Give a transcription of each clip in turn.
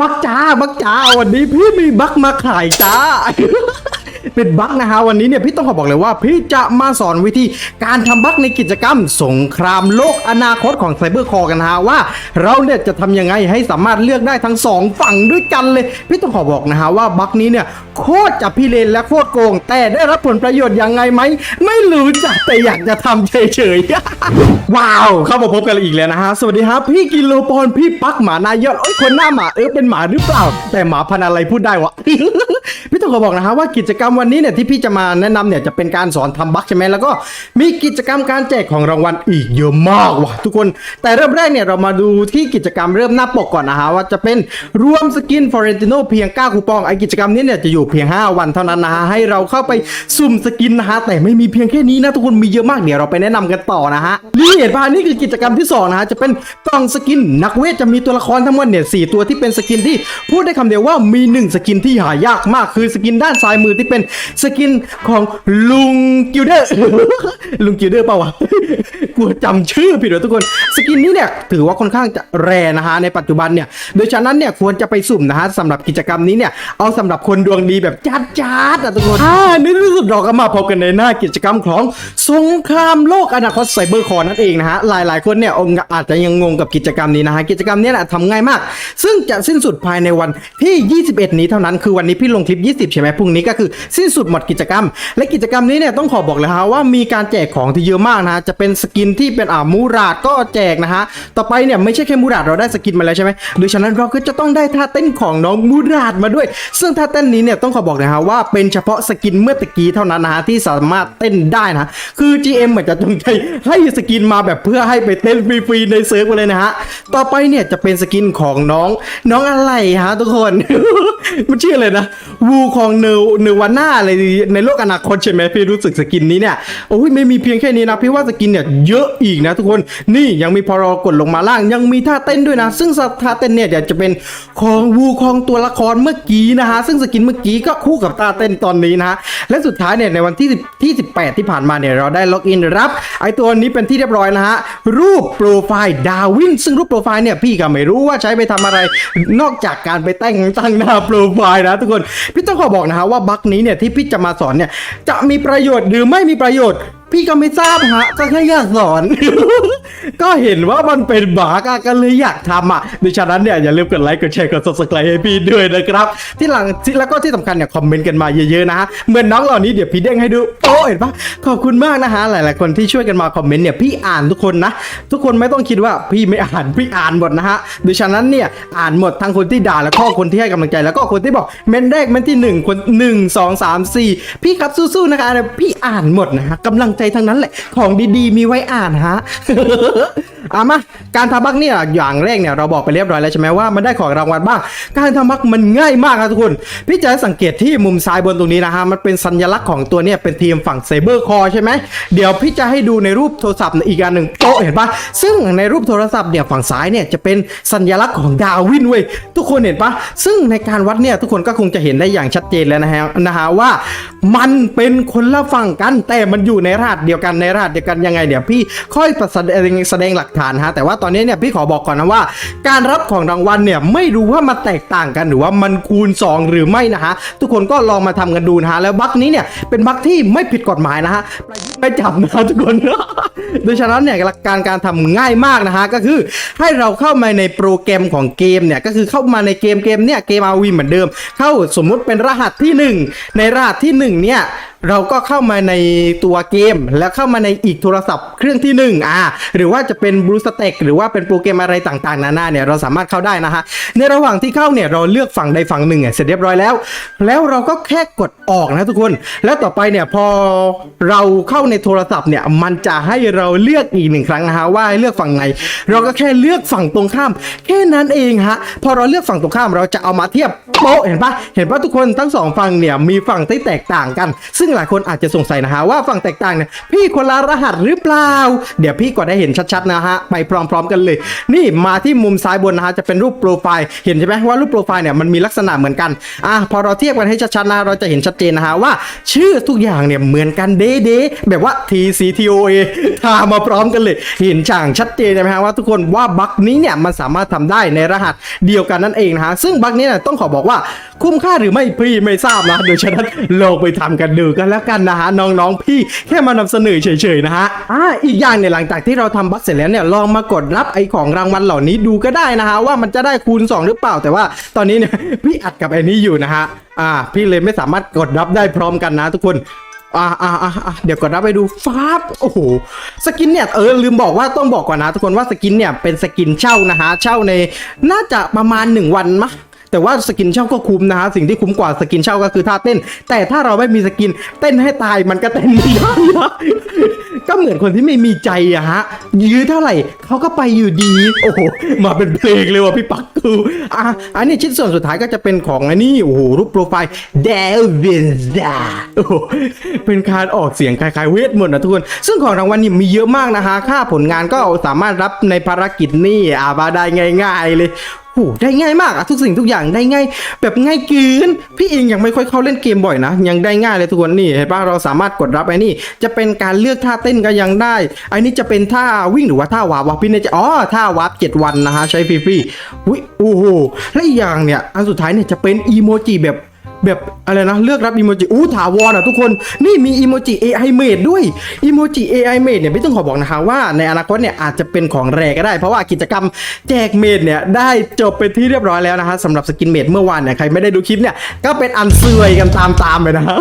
บักจ้าบักจ้าวันนี้พี่มีบักมาขายจ้า ป็นบักนะฮะวันนี้เนี่ยพี่ต้องขอบอกเลยว่าพี่จะมาสอนวิธีการทำบักในกิจกรรม สงครามโลกอนาคตของไซเบอร์คอกันนะฮะว่า เราเนี่ยจะทำยังไงให้สามารถเลือกได้ทั้งสองฝั่งด้วยกันเลย พี่ต้องขอบอกนะฮะว่าบักนี้เนี่ยโคตรจะพิเรนและโคตรโกง แต่ได้รับผลประโยชน์ยังไงไหม ไม่รู้จักแต่อยากจะทำเฉยๆ ว้าว เข้ามาพบกันอีกแล้วนะฮะ สวัสดีครับ พี่กิโลปอนพี่ปักหมานายอดเอ้ยคนหน้าหมาเออเป็นหมาหรือเปล่า แต่หมาพันอะไรพูดได้วะ พี่ต้องขอบอกนะฮะว่ากิจกรรมวันนี้เนี่ยที่พี่จะมาแนะนำเนี่ยจะเป็นการสอนทำบัคใช่ไหมแล้วก็มีกิจกรรมการแจกของรางวัลอีกเยอะมากว่ะทุกคน แต่เริ่มแรกเนี่ยเรามาดูที่กิจกรรมเริ่มหน้าปกก่อนนะฮะว่าจะเป็นรวมสกินฟอเรนติโนเพียง 9 คูปองไอกิจกรรมนี้เนี่ยจะอยู่เพียง 5 วันเท่านั้นนะฮะให้เราเข้าไปสุ่มสกินนะฮะแต่ไม่มีเพียงแค่นี้นะทุกคนมีเยอะมากเดี๋ยวเราไปแนะนำกันต่อนะฮะนี่เห็นป่ะนี่คือกิจกรรมที่สองนะฮะจะเป็นกล่องสกินนักเวทจะมีตัวละครทั้งหมดเนี่ยสตัวที่เป็นสกินที่พูดได้คำเดียวว่ามีหนึ่งสกินที่หายากมากคือสกินด้านซ้ายมือที่เป็นสกินของลุงกิลเดอร์ ลุงกิลเดอร์เปล่าวะกลัวจำชื่อผิดเลยทุกคนสกินนี้เนี่ยถือว่าค่อนข้างจะแรนะฮะในปัจจุบันเนี่ยโดยฉะนั้นเนี่ยควรจะไปสุ่มนะฮะสำหรับกิจกรรมนี้เนี่ยเอาสำหรับคนดวงดีแบบจัดจัดๆอะทุกคนอ่าในที่สุดเราก็มาพบกันในหน้ากิจกรรมของสงครามโลกอนาคตไซเบอร์คอร์นั่นเองนะฮะหลาย ๆ คนเนี่ยอาจจะยังงงกับกิจกรรมนี้นะฮะกิจกรรมเนี้นะทำง่ายมาก ซึ่งจะสิ้นสุดภายในวันที่ 21 นี้เท่านั้นคือวันนี้พี่ลงคลิป 20 ใช่ไหมพรุ่งนี้ก็คือสิ้นสุดหมดกิจกรรม และกิจกรรมนี้เนี่ยต้องขอบอกเลยฮะว่ามีการแจกของที่เยอะมากนะฮะจะเป็นสกินที่เป็นอ่ามูราดก็แจกนะฮะต่อไปเนี่ยไม่ใช่แค่มูราดเราได้สกินมาแล้วใช่ไหมโดยฉะนั้นเราก็จะต้องได้ท่าเต้นของน้องมูราดมาด้วย ซึ่งท่าเต้นนี้เนี่ยต้องขอบอกเลยฮะว่าเป็นเฉพาะสกินเมื่อตะกี้เท่านั้นนะฮะที่สามารถเต้นได้นะคือ GM เหมือนจะจงใจให้สกินมาแบบเพื่อให้ไปเต้นฟรีๆในเซิร์ฟเลยนะฮะต่อไปเนี่ยจะเป็นสกินของน้องน้องอะไรฮะทุกคน มันชื่ออะไรนะวูของเนวเนวาน่าอะไรในโลกอนาคตใช่ไหมพี่รู้สึกสกินนี้เนี่ยโอ้ยไม่มีเพียงแค่นี้นะพี่ว่าสกินเนี่ยเยอะอีกนะทุกคนนี่ยังมีพอรอกดลงมาล่าง ยังมีท่าเต้นด้วยนะ ซึ่งท่าเต้นเนี่ยเดี๋ยวจะเป็นของวูของตัวละครเมื่อกี้นะฮะซึ่งสกินเมื่อกี้ก็คู่กับท่าเต้นตอนนี้นะฮะและสุดท้ายเนี่ยในวันที่10ที่18 ที่ผ่านมาเนี่ยเราได้ล็อกอินรับไอตัวนี้เป็นที่เรียบร้อยนะฮะรูปโปรไฟล์ดาวิน ซึ่งรูปโปรไฟล์เนี่ยพี่ก็ไม่รู้ว่าใช้ไปทำอะไรนอกจากการไปแต่งตั้งหน้าโปรไฟล์นะทุกคนพี่ต้องขอบอกนะฮะว่าบั๊กนี้เนี่ยที่พี่จะมาสอนเนี่ยจะมีประโยชน์หรือไม่มีประโยชน์ พี่ก็ไม่ทราบฮะก็แค่อยากสอน ก็เห็นว่ามันเป็นบาร์กอะก็เลยอยากทำอะดังนั้นเนี่ยอย่าลืมกดไลค์กดแชร์กด subscribe ให้พี่ด้วยนะครับ ที่หลังที่แล้วก็ที่สำคัญเนี่ยคอมเมนต์กันมาเยอะๆนะฮะเหมือนน้องเหล่านี้เดี๋ยวพี่เด้งให้ดูโอ้เห็นปะขอบคุณมากนะฮะหลายๆคนที่ช่วยกันมาคอมเมนต์เนี่ยพี่อ่านทุกคนนะ ทุกคนไม่ต้องคิดว่าพี่ไม่อ่านพี่อ่านหมดนะฮะดังนั้นเนี่ยอ่านหมดทั้งคนที่ด่าแล้วก็คนที่ให้กำลังใจแล้วก็คนที่บอกเมนแรกเมนที่หนึ่งคนหนึ่งสองสามสี่พี่ครับสู้ๆนะคะพี่อ่านหมดนะฮะกำลังใจทั้งนั้นแหละ ของดีๆ มีไว้อ่านฮะเอามาการทำบักเนี่ยอย่างแรกเนี่ยเราบอกไปเรียบร้อยแล้วใช่ไหมว่ามันได้ของรางวัลบ้าง การทำบักมันง่ายมากครับทุกคน พี่จะสังเกตที่มุมซ้ายบนตรงนี้นะฮะมันเป็นสัญลักษณ์ของตัวเนี่ยเป็นทีมฝั่งเซเบอร์คอใช่ไหมเดี๋ยวพี่จะให้ดูในรูปโทรศัพท์อีกอันหนึ่งโตเห็นปะซึ่งในรูปโทรศัพท์เนี่ยฝั่งซ้ายเนี่ยจะเป็นสัญลักษณ์ของดาวินเว้ยทุกคนเห็นปะซึ่งในการวัดเนี่ยทุกคนก็คงจะเห็นได้อย่างชัดเจนแล้วนะฮะนะฮะว่า มันเป็นคนละฝั่งกัน แต่มันอยู่ในรหัสเดียวกันในรหัสเดียวกันยังไงเดี๋ยวพี่ค่อยแสดงแสดงหลักฐานฮะแต่ว่าตอนนี้เนี่ยพี่ขอบอกก่อนนะว่า การรับของรางวัลเนี่ยไม่รู้ว่ามันแตกต่างกันหรือว่ามันคูณ 2 หรือไม่นะฮะทุกคนก็ลองมาทำกันดูนะฮะแล้วบั๊กนี้เนี่ยเป็นบั๊กที่ไม่ผิดกฎหมายนะฮะไม่จับนะทุกคนโดยฉะนั้นเนี่ยหลักการการทำง่ายมากนะฮะก็คือให้เราเข้ามาในโปรแกรมของเกมเนี่ยก็คือเข้ามาในเกมเกมเนี่ยเกมอาวีเหมือนเดิม เข้าสมมุติเป็นรหัสที่หนึ่งในรหัสที่หนึ่งเนี่ย เราก็เข้ามาในตัวเกม แล้วเข้ามาในอีกโทรศัพท์เครื่องที่ 1 อ่า หรือว่าจะเป็นบลูสเต็กหรือว่าเป็นโปรแกรมอะไรต่างๆ นานาเนี่ยเราสามารถเข้าได้นะฮะ ในระหว่างที่เข้าเนี่ยเราเลือกฝั่งใดฝั่งหนึ่งเสร็จเรียบร้อยแล้ว แล้วเราก็แค่กดออกนะทุกคน แล้วต่อไปเนี่ยพอเราเข้าในโทรศัพท์เนี่ยมันจะให้เราเลือกอีกหนึ่งครั้งนะฮะว่าเลือกฝั่งไหน เราก็แค่เลือกฝั่งตรงข้าม แค่นั้นเองฮะ พอเราเลือกฝั่งตรงข้ามเราจะเอามาเทียบโป๊ะเห็นปะเห็นปะทุกคนทั้งสองฝั่งเนี่ยมีฝั่งที่แตกต่างกัน ซึ่งหลายคนอาจจะสงสัยนะฮะว่าฝั่งแตกต่างเนี่ยพี่คนละรหัสหรือเปล่า เดี๋ยวพี่ก็ได้เห็นชัดๆนะฮะไปพร้อมๆกันเลย นี่มาที่มุมซ้ายบนนะฮะจะเป็นรูปโปรไฟล์เห็นใช่ไหมว่ารูปโปรไฟล์เนี่ยมันมีลักษณะเหมือนกันอะพอเราเทียบกันให้ชัดๆนะเราจะเห็นชัดเจนนะฮะว่า ชื่อทุกอย่างเนี่ยเหมือนกันเด้ๆแบบว่า TCTOA ทามาพร้อมกันเลยเห็นช่างชัดเจนใช่ไหมฮะว่าทุกคนว่าบั๊กนี้เนี่ยมันสามารถทำได้ในรหัสเดียวกันนั่นเองนะฮะซึ่งบั๊กนี้เนี่ยต้องขอบอกว่าคุ้มค่าหรือไม่พี่ไม่ทราบนะเดี๋ยวฉะนั้นลองไปทำกันดูกนแล้วกันนะฮะน้องๆพี่แค่มานำเสนอเฉยๆนะฮะอ่าอีกอย่างเนี่ยหลังจากที่เราทำบั๊กเสร็จแล้วเนี่ยลองมากดรับไอของรางวัลเหล่านี้ดูก็ได้นะฮะว่ามันจะได้คูณ 2 หรือเปล่าแต่ว่าตอนนี้เนี่ยพี่อัดกับไอ้นี้อยู่นะฮะอ่า พี่เลยไม่สามารถกดรับได้พร้อมกันนะทุกคนอ่าอ่าอ่าเดี๋ยวกดรับไปดูฟ้าบโอ้โห สกินเนี่ย เออ ลืมบอกว่าต้องบอกก่อนนะทุกคนว่าสกินเนี่ย เป็นสกินเช่านะฮะ เช่าในน่าจะประมาณ 1 วันมะ แต่ว่าสกินเช่าก็คุ้มนะฮะสิ่งที่คุ้มกว่าสกินเช่าก็คือท่าเต้น แต่ถ้าเราไม่มีสกินเต้นให้ตายมันก็เต้นไม่ได้นก็เหมือนคนที่ไม่มีใจอะฮะ ยื้อเท่าไหร่เขาก็ไปอยู่ดี โอ้โห มาเป็นเพลงเลยว่ะพี่ปักกูอะอันนี้ชิ้นส่วนสุดท้ายก็จะเป็นของอันนี้โอ้โหรูปโปรไฟล์เดวินดาโอ้โหเป็นการออกเสียงคล้ายๆเวทมนต์นะทุกคน ซึ่งของรางวัลนี่มีเยอะมากนะฮะค่าผลงานก็สามารถรับในภารกิจนี่อาบาได้ง่าย ๆ เลย โอ้โหได้ง่ายมากอะทุกสิ่งทุกอย่างได้ง่าย แบบง่ายเกินพี่เองยังไม่ค่อยเข้าเล่นเกมบ่อยนะ ยังได้ง่ายเลยทุกคนนี่เห็นปะเราสามารถกดรับไอ้นี่จะเป็นการเลือกท่าเต้นก็ยังได้ไอ้นี่จะเป็นท่าวิ่งหรือว่าท่าวาร์ปวะพี่เนี่ยจะอ๋อท่าวาร์ปเจ็ดวันนะฮะใช้ฟรีๆหุ้ยโอ้โหและอีกอย่างเนี่ยอันสุดท้ายเนี่ยจะเป็นอีโมจิแบบ แบบอะไรนะเลือกรับอีโมจิอู้ถาวรอะทุกคนนี่มีอีโมจิ AI made ด้วยอีโมจิ AI made เนี่ยไม่ต้องขอบอกนะคะว่าในอนาคตเนี่ยอาจจะเป็นของแรก็ได้ เพราะว่ากิจกรรมแจกเมดเนี่ยได้จบไปที่เรียบร้อยแล้วนะฮะสำหรับสกินเมดเมื่อวานเนี่ยใครไม่ได้ดูคลิปเนี่ยก็เป็นอันซวยกันตามๆไปนะฮะ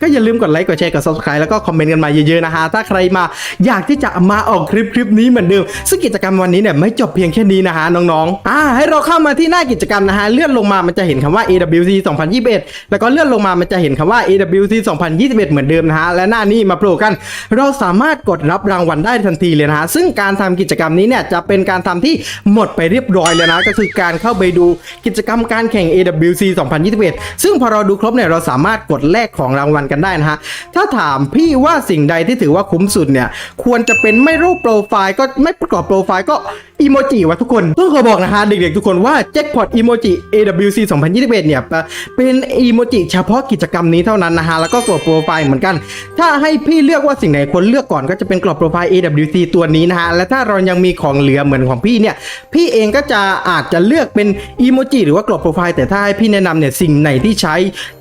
ก็อย่าลืมกดไลค์กดแชร์กด subscribe แล้วก็คอมเมนต์กันมาเยอะๆนะฮะถ้าใครมาอยากที่จะมาออกคลิปคลิปนี้เหมือนเดิมซึ่งกิจกรรมวันนี้เนี่ยไม่จบเพียงแค่นี้นะฮะน้องๆอ่าให้เราเข้ามาที่หน้ากิจกรรมนะฮะเลื่อนลงมามันจะเห็นคำว่า AWC 2021แล้วก็เลื่อนลงมามันจะเห็นคำว่า AWC 2021 เหมือนเดิมนะฮะ และหน้านี้มาโผล่กัน เราสามารถกดรับรางวัลได้ทันทีเลยนะฮะ ซึ่งการทำกิจกรรมนี้เนี่ยจะเป็นการทำที่หมดไปเรียบร้อยแล้วนะ ก็คือการเข้าไปดูกิจกรรมการแข่ง AWC 2021 ซึ่งพอเราดูครบเนี่ยเราสามารถกดแลกของรางวัลกันได้นะฮะ ถ้าถามพี่ว่าสิ่งใดที่ถือว่าคุ้มสุดเนี่ยควรจะเป็นไม่รูปโปรไฟล์ก็ไม่ประกอบโปรไฟล์ก็อีโมจิวะทุกคนต้องขอบอกนะฮะเด็กๆทุกคนว่าแจ็คพอตอีโมจิ AWC 2021 เนี่ยเป็นอีโมจิเฉพาะกิจกรรมนี้เท่านั้นนะฮะ แล้วก็กรอบโปรไฟล์เหมือนกัน ถ้าให้พี่เลือกว่าสิ่งไหนควรเลือกก่อนก็จะเป็นกรอบโปรไฟล์ AWC ตัวนี้นะฮะ และถ้าเรายังมีของเหลือเหมือนของพี่เนี่ย พี่เองก็จะอาจจะเลือกเป็นอีโมจิหรือว่ากรอบโปรไฟล์แต่ถ้าให้พี่แนะนำเนี่ยสิ่งไหนที่ใช้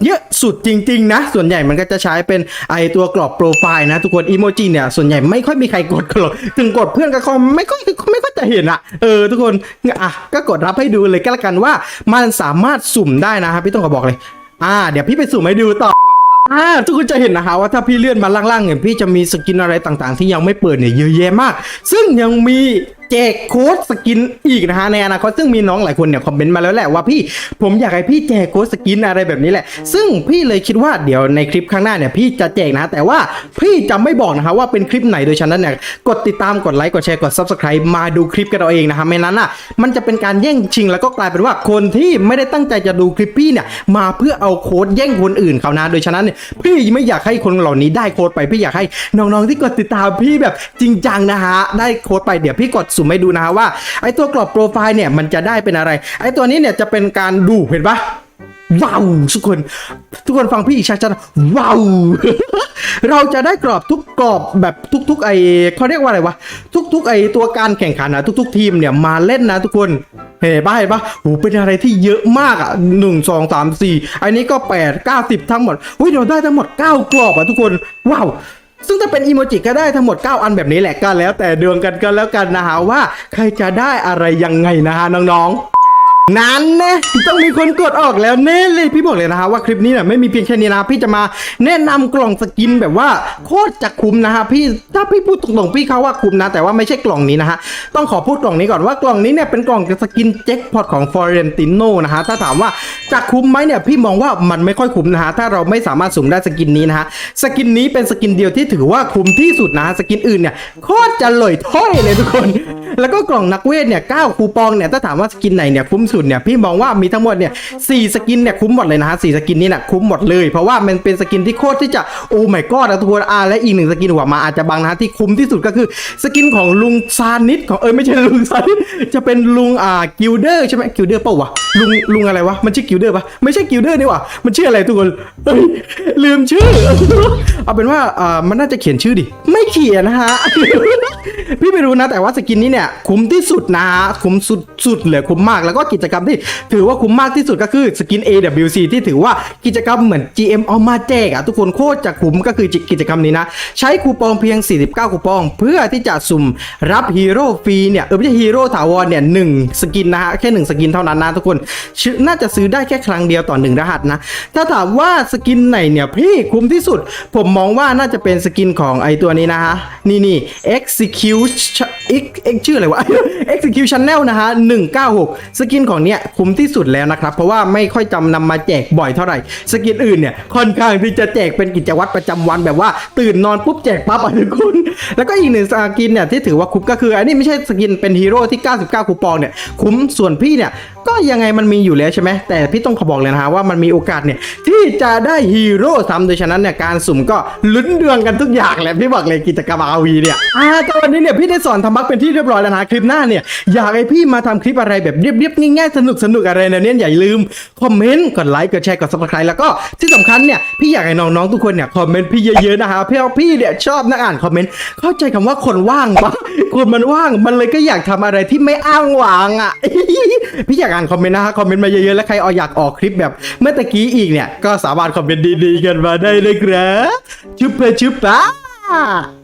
เยอะสุดจริง ๆ นะ ส่วนใหญ่มันก็จะใช้เป็นไอตัวกรอบโปรไฟล์นะทุกคนอีโมจิเนี่ยส่วนใหญ่ไม่ค่อยมีใครกดกันหรอกถึงกดเพื่อนก็คอมไม่ค่อยไม่ค่อยจะเห็นอะเออทุกคนอะก็กดรับให้ดูเลยก็แล้วกันว่ามันสามารถสุ่มได้นะครับพี่ต้องขอบอกเลย อ่า เดี๋ยวพี่ไปสุ่มให้ดูต่ออ่าทุกคนจะเห็นนะคะว่าถ้าพี่เลื่อนมาล่างๆเนี่ยพี่จะมีสกินอะไรต่างๆ ที่ยังไม่เปิดเนี่ยเยอะแยะมาก ซึ่งยังมี แจกโค้ดสกินอีกนะฮะในอนาคตซึ่งมีน้องหลายคนเนี่ยคอมเมนต์มาแล้วแหละว่าพี่ผมอยากให้พี่แจกโค้ดสกินอะไรแบบนี้แหละ ซึ่งพี่เลยคิดว่าเดี๋ยวในคลิปข้างหน้าเนี่ยพี่จะแจกนะ แต่ว่าพี่จะไม่บอกนะคะว่าเป็นคลิปไหนโดยฉะนั้นเนี่ยกดติดตามกดไลค์กดแชร์กด subscribe มาดูคลิปกันเอาเองนะฮะไม่นั้นอะมันจะเป็นการแย่งชิงแล้วก็กลายเป็นว่าคนที่ไม่ได้ตั้งใจจะดูคลิปพี่เนี่ยมาเพื่อเอาโค้ดแย่งคนอื่นเขานะโดยฉะนั้นเนี่ยพี่ไม่อยากให้คนเหล่านี้ได้โค้ดไปพี่อยากให้น้องๆที่กดติดตามพี่แบบจริงจังนะฮะได้โค้ดไปเดี๋ยวพี่กดสุ่มให้ดูนะฮะว่าไอตัวกรอบโปรไฟล์เนี่ยมันจะได้เป็นอะไร ไอตัวนี้เนี่ยจะเป็นการดูเห็นปะว้าวทุกคน ทุกคนฟังพี่อีกชัดๆว้าวเราจะได้กรอบทุกกรอบแบบทุก ๆ ไอเขาเรียกว่าอะไรวะทุก ๆ ไอตัวการแข่งขันนะทุก ๆ ทีมเนี่ยมาเล่นนะทุกคนเห็นปะเห็นปะโหเป็นอะไรที่เยอะมากอะหนึ่งสองสามสี่อันนี้ก็แปดเก้าสิบทั้งหมดอุ้ยเราได้ทั้งหมดเก้ากรอบอะทุกคนว้าว ซึ่งจะเป็นอีโมจิก็ได้ทั้งหมด 9 อันแบบนี้แหละก็แล้วแต่ดวงกันก็แล้วกันนะฮะว่าใครจะได้อะไรยังไงนะฮะน้องๆ นั้นนะต้องมีคนกดออกแล้วแน่เลยพี่บอกเลยนะฮะว่าคลิปนี้เนี่ยไม่มีเพียงแค่นี้นะพี่จะมาแนะนำกล่องสกินแบบว่าโคตรจะคุ้มนะฮะพี่ถ้าพี่พูดตรงๆพี่เขาว่าคุ้มนะ แต่ว่าไม่ใช่กล่องนี้นะฮะต้องขอพูดกล่องนี้ก่อนว่ากล่องนี้เนี่ยเป็นกล่องสกินแจ็คพอตของฟอเรนติโนนะฮะถ้าถามว่าจะคุ้มไหมเนี่ยพี่มองว่ามันไม่ค่อยคุ้มนะฮะถ้าเราไม่สามารถสุ่มได้สกินนี้นะฮะสกินนี้เป็นสกินเดียวที่ถือว่าคุ้มที่สุดนะฮะสกินอื่นเนี่ยโคตรจะเลยถ้อยเลยทุกคน แล้วก็กล่องนักเวทเนี่ย9คูปองเนี่ยถ้าถามว่าสกินไหนเนี่ยคุ้มสุดสุดเนี่ยพี่มองว่ามีทั้งหมดเนี่ยสี่สกินเนี่ยคุ้มหมดเลยนะฮะสี่สกินนี้น่ะคุ้มหมดเลย เพราะว่ามันเป็นสกินที่โคตรที่จะโอ้ไม่ก็ทุกคนอ่าและอีกหนึ่งสกินหัวมาอาจจะบางนะฮะที่คุ้มที่สุดก็คือสกินของลุงซานิดของเอ้ยไม่ใช่ลุงซานิดจะเป็นลุงอ่ากิลเดอร์ใช่ไหมกิลเดอร์เปล่าวะลุงลุงอะไรวะมันชื่อกิลเดอร์ปะไม่ใช่กิลเดอร์นี่หว่ามันชื่ออะไรทุกคนเอ้ยลืมชื่อเอาเป็นว่าอ่ามันน่าจะเขียนชื่อดิไม่เขียนนะฮะพี่ไม่รู้นะแต่ว่าสกินนี้เนี่ยคุ้มที่สุดนะฮะคุ้มสุดสุดเลยคุ้มมากแล้วก็กิจกรรมที่ถือว่าคุ้มมากที่สุดก็คือสกิน AWC ที่ถือว่ากิจกรรมเหมือน GM เอามาแจกอะทุกคนโคตรจะคุ้มก็คือกิจกรรมนี้นะ ใช้คูปองเพียง 49 คูปอง เพื่อที่จะสุ่มรับฮีโร่ฟรีเนี่ยเออไม่ใช่ฮีโร่ถาวรเนี่ยหนึ่งสกินนะฮะแค่หนึ่งสกินเท่านั้นนะทุกคนน่าจะซื้อได้แค่ครั้งเดียวต่อหนึ่งรหัสนะ ถ้าถามว่าสกินไหนเนี่ยพี่คุ้มที่สุด ผมมองว่าน่าจะเป็นสกินของไอตัวนี้นะฮะนี่นี่ execute x x ชื่ออะไรวะ execute channel นะฮะ196 สกินของเนี้ยคุ้มที่สุดแล้วนะครับ เพราะว่าไม่ค่อยจำนำมาแจกบ่อยเท่าไหร่ สกินอื่นเนี่ยค่อนข้างที่จะแจกเป็นกิจวัตรประจำวันแบบว่า ตื่นนอนปุ๊บแจกปั๊บอะทุกคน แล้วก็อีกหนึ่งสกินเนี่ยที่ถือว่าคุ้มก็คือ อันนี้ไม่ใช่สกินเป็นฮีโร่ที่ 99 คูปองเนี่ยคุ้มส่วนพี่เนี่ย ก็ยังไงมันมีอยู่แล้วใช่ไหมแต่พี่ต้องขอบอกเลยนะฮะว่ามันมีโอกาสเนี่ยที่จะได้ฮีโร่ซ้ำโดยฉะนั้นเนี่ยการสุ่มก็ลุ้นดวงกันทุกอย่างแหละพี่บอกเลยกิจกรรมอาวีเนี่ยอ่าตอนนี้เนี่ยพี่ได้สอนทำบักเป็นที่เรียบร้อยแล้วนะคลิปหน้าเนี่ยอยากให้พี่มาทำคลิปอะไรแบบเรียบๆง่ายๆสนุกสนุกอะไรนะเนี่ยอย่าลืมคอมเมนต์กดไลค์กดแชร์กด subscribe แล้วก็ที่สำคัญเนี่ยพี่อยากให้น้องๆทุกคนเนี่ยคอมเมนต์พี่เยอะๆนะฮะเพราะพี่เนี่ยชอบนักอ่านคอมเมนต์เข้าใจคำว่าคนว่างปะคนมันว่างมันเลยก็อยากทำอะไรที่ไม่อ้างว้างอะพี่อยากานคอมเมนต์นะฮะคอมเมนต์มาเยอะๆ แล้วใครเอาอยากออกคลิปแบบเมื่อตะกี้อีกเนี่ย ก็สามารถคอมเมนต์ดีๆกันมาได้เลยครับชุบเพชุบปะ